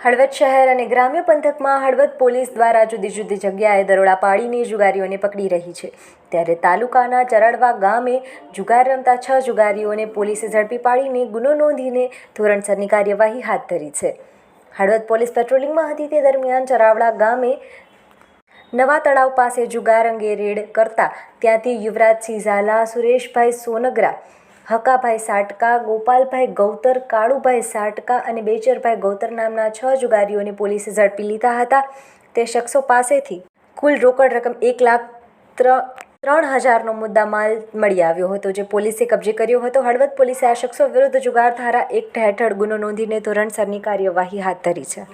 હળવદ શહેર અને ગ્રામ્ય પંથકમાં હળવદ પોલીસ દ્વારા જુદી જુદી જગ્યાએ દરોડા પાડીને જુગારીઓને પકડી રહી છે. ત્યારે તાલુકાના ચરડવા ગામે જુગાર રમતા છ જુગારીઓને પોલીસે ઝડપી પાડીને ગુનો નોંધીને ધોરણસરની કાર્યવાહી હાથ ધરી છે. હળવદ પોલીસ પેટ્રોલિંગમાં હતી તે દરમિયાન ચરાવડા ગામે નવા તળાવ પાસે જુગાર અંગે રેડ કરતા ત્યાંથી યુવરાજસિંહ ઝાલા, સુરેશભાઈ સોનગરા હકાભાઈ સાટકા, ગોપાલભાઈ ગૌતર, કાળુભાઈ સાટકા અને બેચરભાઈ ગૌતર નામના છ જુગારીઓને પોલીસે ઝડપી લીધા હતા. તે શખ્સો પાસેથી કુલ રોકડ રકમ એક લાખ ત્રણ હજારનો મુદ્દા માલ મળી આવ્યો હતો, જે પોલીસે કબજે કર્યો હતો. હળવદ પોલીસે આ શખ્સો વિરુદ્ધ જુગાર ધારા એક હેઠળ ગુનો નોંધીને ધોરણસરની કાર્યવાહી હાથ ધરી છે.